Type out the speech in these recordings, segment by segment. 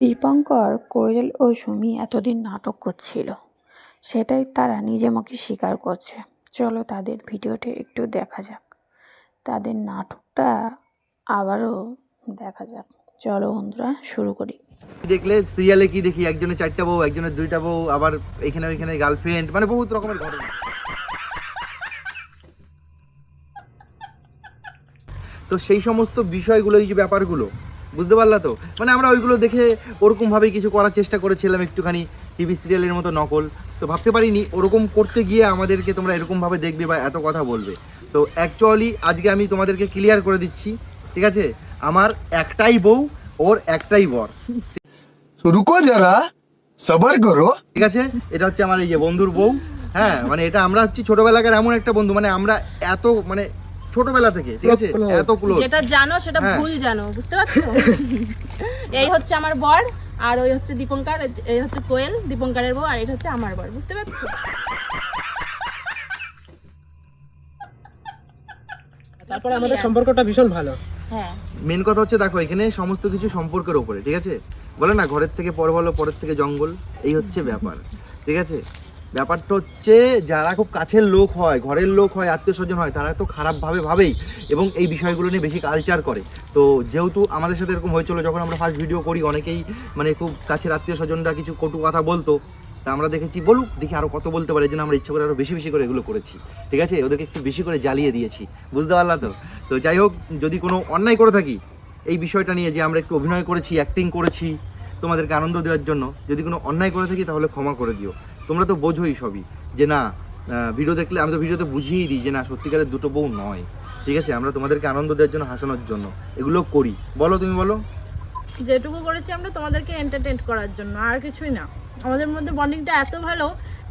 দীপঙ্কর কোয়েল ও সুমি এতদিন নাটক করছিল। সেটাই তারা নিজে মুখে স্বীকার করছে। চলো তাদের ভিডিওটি একটু দেখা যাক। তাদের নাটকটা আবারও দেখা যাক। চলো বন্ধুরা, শুরু করি। দেখলে? সিরিয়ালে কি দেখি? একজনের চারটা বউ একজনের দুইটা বউ, আবার এখানে ওইখানে গার্লফ্রেন্ড মানে বহুত রকমের ঘটনা। তো সেই সমস্ত বিষয়গুলো, এই যে ব্যাপারগুলো বুঝতে পারলা তো? মানে আমরা ওইগুলো দেখে ওরকমভাবেই কিছু করার চেষ্টা করেছিলাম একটুখানি টিভি সিরিয়ালের মতো নকল। তো ভাবতে পারিনি ওরকম করতে গিয়ে আমাদেরকে তোমরা এরকমভাবে দেখবে বা এত কথা বলবে। তো অ্যাকচুয়ালি আজকে আমি তোমাদেরকে ক্লিয়ার করে দিচ্ছি ঠিক আছে? আমার একটাই বউ ওর একটাই বর। রুকো যারা সবার করো। ঠিক আছে? এটা হচ্ছে আমার এই যে বন্ধুর বউ হ্যাঁ? মানে এটা আমরা হচ্ছে ছোটবেলাকার এমন একটা বন্ধু মানে আমরা এত মানে ছোটবেলা থেকে ঠিক আছে? এত ক্লোজ যেটা জানো সেটা হ্যাঁ। ভুল জানো বুঝতে পারছ? এই হচ্ছে আমার বর আর ওই হচ্ছে দীপঙ্কর এই হচ্ছে কোয়েল দীপঙ্করের বউ আর এটা হচ্ছে আমার বর বুঝতে পারছ? তারপরে আমাদের সম্পর্কটা ভীষণ ভালো। হ্যাঁ। মেন কথা হচ্ছে দেখো এখানে সমস্ত কিছু সম্পর্কের উপরে ঠিক আছে? বলে না ঘরের থেকে পর ভালো পরের থেকে জঙ্গল এই হচ্ছে ব্যাপার ঠিক আছে? ব্যাপারটা হচ্ছে যারা খুব কাছের লোক হয়, ঘরের লোক হয় আত্মীয় স্বজন হয়, তারা তো খারাপভাবে ভাবেই এবং এই বিষয়গুলো নিয়ে বেশি কালচার করে। তো যেহেতু আমাদের সাথে এরকম হয়েছিল, যখন আমরা ফার্স্ট ভিডিও করি, অনেকেই মানে খুব কাছের আত্মীয় স্বজনরা কিছু কটু কথা বলতো, তা আমরা দেখেছি, বলুক, দেখি আরও কত বলতে পারে, যেন আমরা ইচ্ছে করে আরও বেশি বেশি করে এগুলো করেছি। ঠিক আছে? ওদেরকে একটু বেশি করে জ্বালিয়ে দিয়েছি। বুঝতে পারলা তো? তো যাই হোক, যদি কোনো অন্যায় করে থাকি, এই বিষয়টা নিয়ে যে আমরা একটু অভিনয় করেছি অ্যাক্টিং করেছি, তোমাদেরকে আনন্দ দেওয়ার জন্য, যদি কোনো অন্যায় করে থাকি, তাহলে ক্ষমা করে দিও। তোমরা তো বোঝোই সবই যে না ভিডিও দেখলে আমি তো ভিডিওতে বুঝিয়ে দিই যে না, সত্যিকারের দুটো বউ নয়। ঠিক আছে? আমরা তোমাদেরকে আনন্দ দেওয়ার জন্য, হাসানোর জন্য। এগুলো করি। বলো তুমি, বলো। যেটুকু করেছি আমরা তোমাদেরকে এন্টারটেন করার জন্য, আর কিছুই না। আমাদের মধ্যে বন্ডিংটা এত ভালো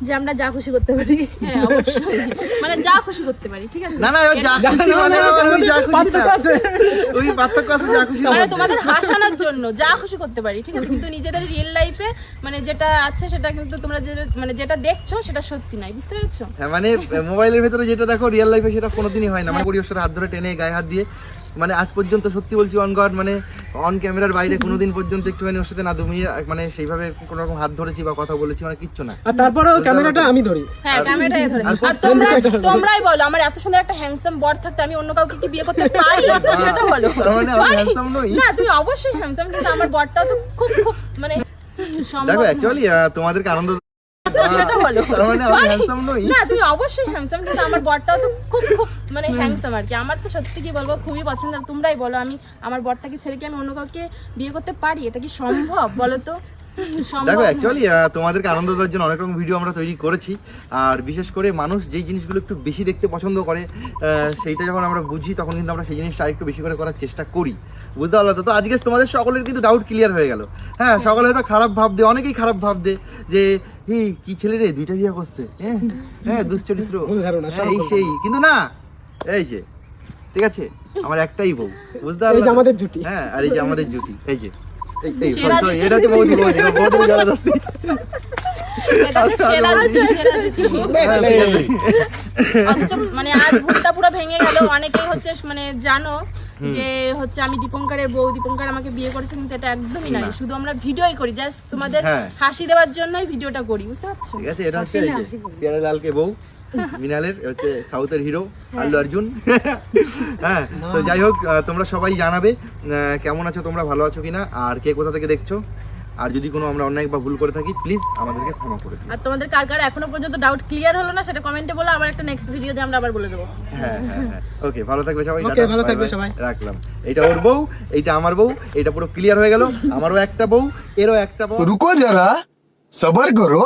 যে আমরা যা খুশি করতে পারি। হ্যাঁ অবশ্যই। মানে যা খুশি করতে পারি ঠিক আছে? না না যা খুশি মানে ওই যা খুশি আছে। ওই পার্থক্য আছে যা খুশি মানে তোমাদের হাসানোর জন্য যা খুশি করতে পারি ঠিক আছে? কিন্তু নিজেদের রিয়েল লাইফে মানে যেটা আছে সেটা কিন্তু তোমরা যেটা মানে যেটা দেখছ সেটা সত্যি নয় বুঝতে পেরেছ? হ্যাঁ, মানে মোবাইলের ভেতরে যেটা দেখো রিয়েল লাইফে সেটা কোনোদিনই হয় না। মানে পরিবেশের হাত ধরে টেনে গায়ে হাত দিয়ে মানে আজ পর্যন্ত সত্যি বলছি অন গড মানে অন ক্যামেরার বাইরে কোনোদিন পর্যন্ত একটুখানি ওর সাথে না তুমি মানে সেইভাবে কোনো রকম হাত ধরেছি বা কথা বলেছি মানে কিচ্ছু না। আর তারপরেও ক্যামেরাটা আমি ধরি। হ্যাঁ ক্যামেরাটাই ধরে। আর তোমরা তোমরাই বলো আমার এত সুন্দর একটা হ্যান্ডসাম বর থাকতে আমি অন্য কাউকে কি বিয়ে করতে পারি? সেটা বলো। মানে নই? না তুমি অবশ্যই হ্যান্ডসাম কিন্তু আমার বরটাও তো খুব খুব মানে দেখো অ্যাকচুয়ালি তোমাদেরকে আনন্দ সেটা বলো। মানে? না তুমি অবশ্যই হ্যান্ডসাম কিন্তু আমার বরটাও তো খুব খুব মানে হ্যান্ডসাম আর কি। আমার তো সত্যি কি বলব খুবই পছন্দ তোমরাই বলো আমি আমার বরটাকে ছেড়ে কি আমি অন্য কাউকে বিয়ে করতে পারি? এটা কি সম্ভব বলো তো? দেখো অ্যাকচুয়ালি তোমাদেরকে আনন্দ দেওয়ার জন্য অনেক রকম ভিডিও আমরা তৈরি করেছি। আর বিশেষ করে মানুষ যেই জিনিসগুলো একটু বেশি দেখতে পছন্দ করে আহ, সেইটা যখন আমরা বুঝি তখন কিন্তু আমরা সেই জিনিসটা আরেকটু বেশি করে করার চেষ্টা করি। বুঝতে পারল তো? তো আজকে তোমাদের সকলের কিন্তু ডাউট ক্লিয়ার হয়ে গেল। হ্যাঁ সকলে হয়তো খারাপ ভাবদে অনেকেই খারাপ ভাবদে যে হি কি ছেলে রে দুইটা বিয়ে করছে হ্যাঁ? হ্যাঁ দুশ্চরিত্র। হ্যাঁ, এই সেই কিন্তু না এই যে ঠিক আছে? আমার একটাই বউ বুঝতে এই পারল যে আমাদের জুটি। হ্যাঁ আর এই যে আমাদের জুটি এই যে। এটা বৌদি বৌদি বৌদি জ্বালা যাচ্ছে মানে আজ ভুলটা পুরো ভেঙে গেল। অনেকেই হচ্ছে মানে জানো যে হচ্ছে আমি দীপঙ্করের বউ দীপঙ্কর আমাকে বিয়ে করেছে কিন্তু এটা একদমই নয়। শুধু আমরা ভিডিওই করি জাস্ট তোমাদের হ্যাঁ। হাসি দেওয়ার জন্যই ভিডিওটা করি বুঝতে পারছ? ঠিক আছে এটা হচ্ছে এই লালকে বউ। মিনালের হচ্ছে সাউথের হিরো হ্যাঁ। আল্লু অর্জুন। হ্যাঁ তো যাই হোক তোমরা সবাই জানাবে কেমন আছো তোমরা ভালো আছো কিনা আর কে কোথা থেকে দেখছ। আর যদি কোনো আমরা অন্যায় বা ভুল করে থাকি প্লিজ আমাদেরকে ক্ষমা করে দিও। আর তোমাদের কার কার এখনও পর্যন্ত ডাউট ক্লিয়ার হলো না সেটা কমেন্টে বলো আবার একটা নেক্সট ভিডিওতে আমরা আবার বলে দেব। হ্যাঁ হ্যাঁ, হ্যাঁ। ওকে ভালো থাকবে সবাই ওকে ভালো থাকবে সবাই। রাখলাম। এটা ওর বউ এটা আমার বউ এটা পুরো ক্লিয়ার হয়ে গেল। আমারও একটা বউ এরও একটা বউ। রুকো যারা সবার করো।